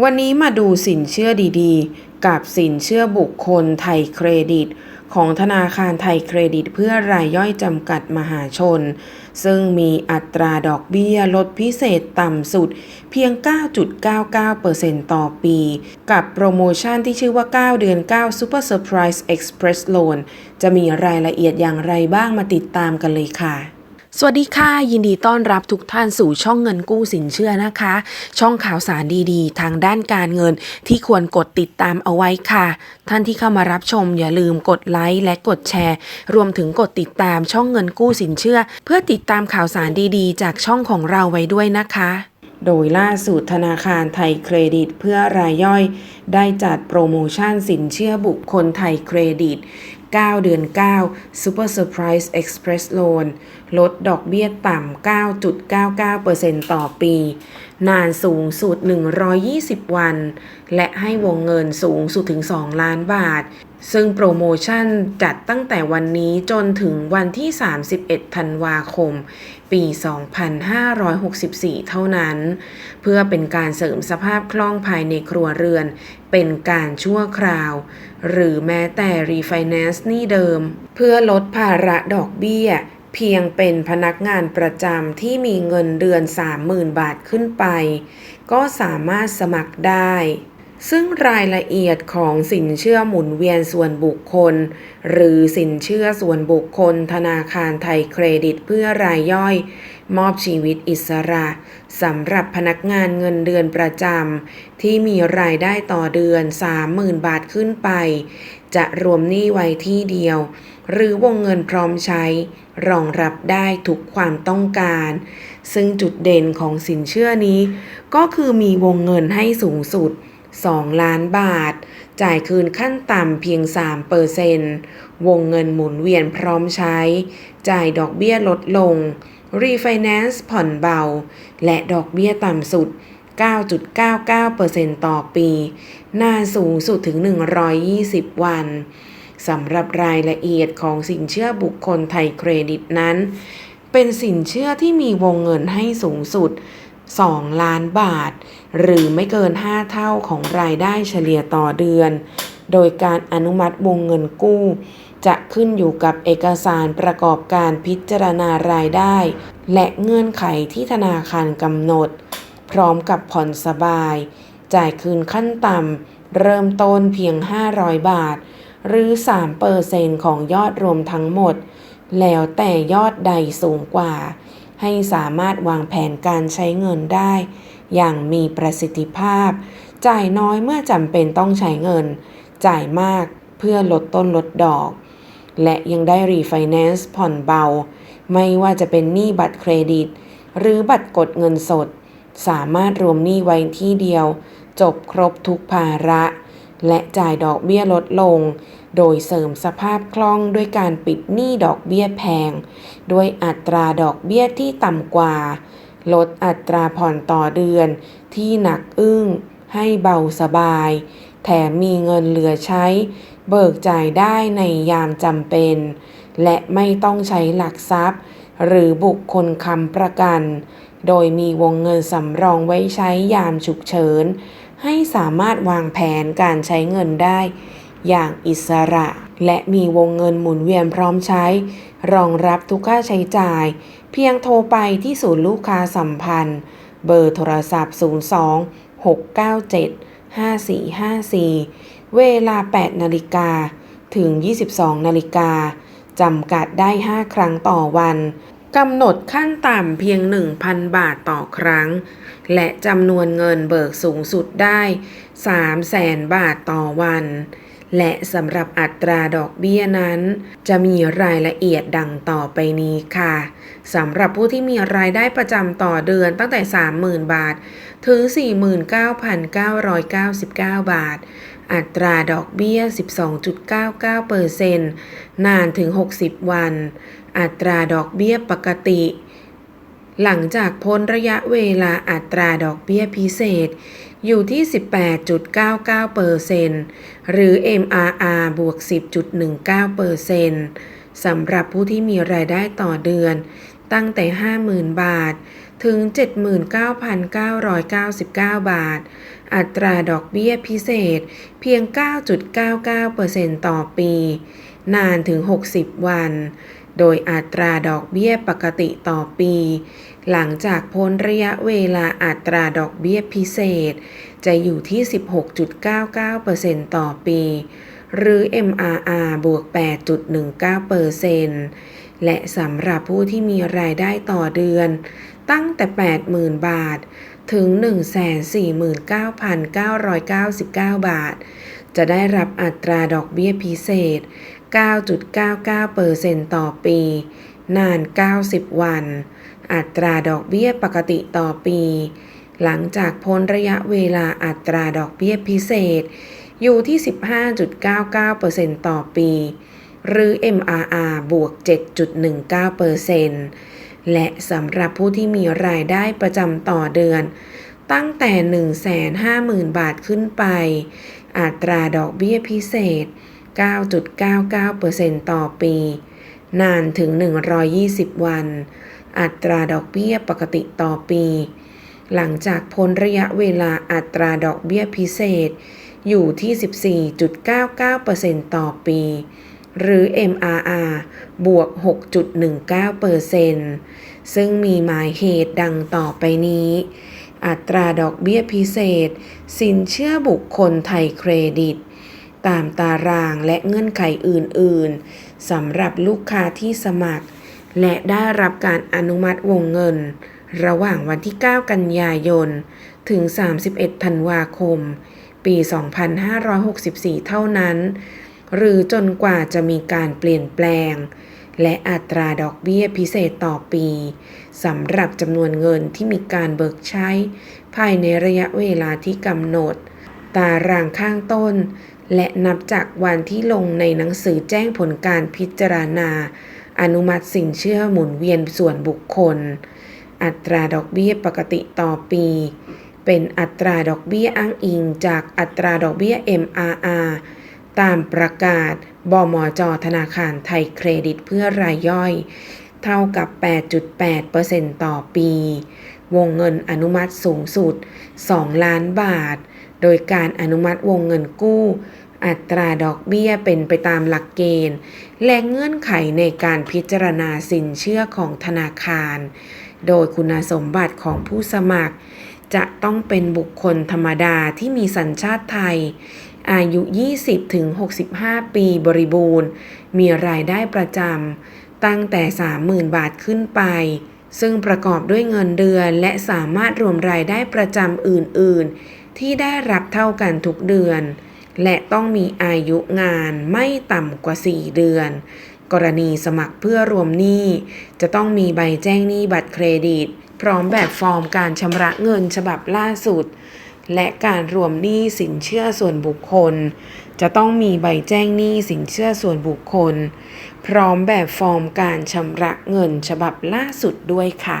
วันนี้มาดูสินเชื่อดีๆ กับสินเชื่อบุคคลไทยเครดิต ของธนาคารไทยเครดิต เพื่อรายย่อยจำกัดมหาชน ซึ่งมีอัตราดอกเบี้ยลดพิเศษต่ำสุด เพียง 9.99%ต่อปี กับโปรโมชั่นที่ชื่อว่า 9 เดือน 9 Super Surprise Express Loan จะมีรายละเอียดอย่างไรบ้างมาติดตามกันเลยค่ะ สวัสดีค่ะ ยินดีต้อนรับทุกท่านสู่ช่องเงินกู้สินเชื่อนะคะ ช่องข่าวสารดีๆ ทางด้านการเงินที่ควรกดติดตามเอาไว้ค่ะ ท่านที่เข้ามารับชมอย่าลืมกดไลค์และกดแชร์ รวมถึงกดติดตามช่องเงินกู้สินเชื่อ เพื่อติดตามข่าวสารดีๆ จากช่องของเราไว้ด้วยนะคะ โดยล่าสุดธนาคารไทยเครดิตเพื่อรายย่อย ได้จัดโปรโมชั่นสินเชื่อบุคคลไทยเครดิต 9 เดือน 9 Super Surprise Express Loan ลดดอกเบี้ยต่ำ 9.99%ต่อปี นานสูงสุด 120 วัน และให้วงเงินสูงสุดถึง 2 ล้านบาท ซึ่งโปรโมชั่นจัดตั้งแต่วันนี้จนถึงวันที่ 31 ธันวาคม ปี 2564 เท่านั้น เพื่อเป็นการเสริมสภาพคล่องภายในครัวเรือน เป็นการชั่วคราว หรือแม้แต่รีไฟแนนซ์นี้เดิม เพื่อลดภาระดอกเบี้ย เพียงเป็นพนักงานประจำที่มีเงินเดือน 30,000 บาทขึ้นไป ก็สามารถสมัครได้ ซึ่งรายละเอียดของสินเชื่อหมุนเวียนส่วนบุคคล หรือสินเชื่อส่วนบุคคล ธนาคารไทยเครดิตเพื่อรายย่อย มอบชีวิตอิสระสำหรับพนักงานเงินเดือนประจำที่มีรายได้ต่อเดือน 30,000 บาทขึ้นไป จะรวมหนี้ไว้ที่เดียว หรือวงเงินพร้อมใช้ รองรับได้ทุกความต้องการ ซึ่งจุดเด่นของสินเชื่อนี้ ก็คือมีวงเงินให้สูงสุด 2 ล้านบาท จ่ายคืนขั้นต่ำเพียง 3 เปอร์เซนวงเงินหมุนเวียนพร้อมใช้ จ่ายดอกเบี้ยลดลง รีไฟแนนซ์ผ่อนเบา และดอกเบี้ยต่ำสุด 9.99%ต่อปีนาสูงสุดถึง 120 วันสำหรับรายละเอียดของสินเชื่อบุคคลไทยเครดิตนั้น เป็นสินเชื่อที่มีวงเงินให้สูงสุด 2 ล้านบาท หรือไม่เกิน 5 เท่าของรายได้เฉลี่ยต่อเดือน โดยการอนุมัติวงเงินกู้ จะขึ้นอยู่กับเอกสารประกอบการพิจารณารายได้ และเงื่อนไขที่ธนาคารกำหนด พร้อมกับผ่อนสบาย จ่ายคืนขั้นต่ำเริ่มต้นเพียง 500 บาท หรือ3เปอร์เซนของยอดรวมทั้งหมด แล้วแต่ยอดใดสูงกว่า ให้สามารถวางแผนการใช้เงินได้ อย่างมีประสิทธิภาพ จ่ายน้อยเมื่อจำเป็นต้องใช้เงิน จ่ายมากเพื่อลดต้นลดดอก และยังได้รีไฟแนนซ์ผ่อนเบา ไม่ว่าจะเป็นหนี้บัตรเครดิต หรือบัตรกดเงินสด สามารถรวมหนี้ไว้ที่เดียว จบครบทุกภาระ และจ่ายดอกเบี้ยลดลง โดยเสริมสภาพคล่องด้วยการปิดหนี้ดอกเบี้ยแพง ด้วยอัตราดอกเบี้ยที่ต่ำกว่า ลดอัตราผ่อนต่อเดือนที่หนักอึ้ง ให้เบาสบาย แถมมีเงินเหลือใช้ เบิกจ่ายได้ในยามจำเป็น และไม่ต้องใช้หลักทรัพย์ หรือบุคคลค้ำประกัน โดยมีวงเงินสำรองไว้ใช้ยามฉุกเฉิน ให้สามารถวางแผนการใช้เงินได้ อย่างอิสระ และมีวงเงินหมุนเวียนพร้อมใช้ รองรับทุกค่าใช้จ่าย เพียงโทรไปที่ศูนย์ลูกค้าสัมพันธ์ เบอร์โทรศัพท์ 02 697 5454 เวลา 8 นาฬิกา ถึง 22 นาฬิกา จำกัดได้ 5 ครั้งต่อวัน กำหนดขั้นต่ำเพียง 1,000 บาทต่อครั้ง และจำนวนเงินเบิกสูงสุดได้ 300,000บาทต่อวัน และสำหรับอัตราดอกเบี้ยนั้น จะมีรายละเอียดดังต่อไปนี้ค่ะสำหรับผู้ที่มีรายได้ประจำต่อเดือนตั้งแต่ 30,000 บาท ถึง 49,999 บาท อัตราดอกเบี้ย 12.99%นานถึง 60 วัน อัตราดอกเบี้ยปกติ หลังจากพ้นระยะเวลาอัตราดอกเบี้ยพิเศษ อยู่ที่ 18.99%หรือ MRR บวก 10.19%สำหรับผู้ที่มีรายได้ต่อเดือน ตั้งแต่ 50,000 บาท ถึง 79,999 บาท อัตราดอกเบี้ยพิเศษเพียง 9.99%ต่อปี นานถึง 60 วัน โดยอัตราดอกเบี้ยปกติต่อปี หลังจากพ้นระยะเวลาอัตราดอกเบี้ยพิเศษ จะอยู่ที่ 16.99%ต่อปี หรือ MRR บวก 8.19%และสำหรับผู้ที่มีรายได้ต่อเดือน ตั้งแต่ 80,000 บาท ถึง 149,999 บาท จะได้รับอัตราดอกเบี้ยพิเศษ 9.99%ต่อปี นาน 90 วัน อัตราดอกเบี้ยปกติต่อปี หลังจากพ้นระยะเวลาอัตราดอกเบี้ยพิเศษ อยู่ที่ 15.99%ต่อปี หรือ MRR บวก 7.19%และสำหรับผู้ที่มีรายได้ประจำต่อเดือน ตั้งแต่ 150,000 บาทขึ้นไป อัตราดอกเบี้ยพิเศษ 9.99%ต่อปี นานถึง 120 วัน อัตราดอกเบี้ยปกติต่อปี หลังจากพ้นระยะเวลาอัตราดอกเบี้ยพิเศษ อยู่ที่ 14.99%ต่อปี หรือ MRR บวก 6.19%ซึ่งมีหมายเหตุดังต่อไปนี้อัตราดอกเบี้ยพิเศษ สินเชื่อบุคคลไทยเครดิต ตามตารางและเงื่อนไขอื่น ๆสำหรับลูกค้าที่สมัคร และได้รับการอนุมัติวงเงิน ระหว่างวันที่ 9 กันยายน ถึง 31 ธันวาคม ปี 2564 เท่านั้น หรือจนกว่าจะมีการเปลี่ยนแปลง และอัตราดอกเบี้ยพิเศษต่อปีสำหรับจำนวนเงินที่มีการเบิกใช้ ภายในระยะเวลาที่กำหนด ตารางข้างต้น และนับจากวันที่ลงในหนังสือแจ้งผลการพิจารณา อนุมัติสินเชื่อหมุนเวียนส่วนบุคคล อัตราดอกเบี้ยปกติต่อปี เป็นอัตราดอกเบี้ยอ้างอิงจากอัตราดอกเบี้ย MRR ตามประกาศบมจธนาคารไทยเครดิตเพื่อรายย่อย เท่ากับ 8.8%ต่อปี วงเงินอนุมัติสูงสุด 2 ล้านบาท โดยการอนุมัติวงเงินกู้ อัตราดอกเบี้ยเป็นไปตามหลักเกณฑ์ และเงื่อนไขในการพิจารณาสินเชื่อของธนาคาร โดยคุณสมบัติของผู้สมัคร จะต้องเป็นบุคคลธรรมดาที่มีสัญชาติไทย อายุ 20-65 ปีบริบูรณ์ มีรายได้ประจำตั้งแต่ 30,000 บาทขึ้นไปซึ่งประกอบด้วยเงินเดือนและสามารถรวมรายได้ประจำอื่น ๆ ที่ได้รับเท่ากันทุกเดือน และต้องมีอายุงานไม่ต่ำกว่า 4 เดือน กรณีสมัครเพื่อรวมหนี้จะต้องมีใบแจ้งหนี้บัตรเครดิต พร้อมแบบฟอร์มการชำระเงินฉบับล่าสุด และการรวมหนี้สินเชื่อส่วนบุคคล จะต้องมีใบแจ้งหนี้สินเชื่อส่วนบุคคล พร้อมแบบฟอร์มการชำระเงินฉบับล่าสุดด้วยค่ะ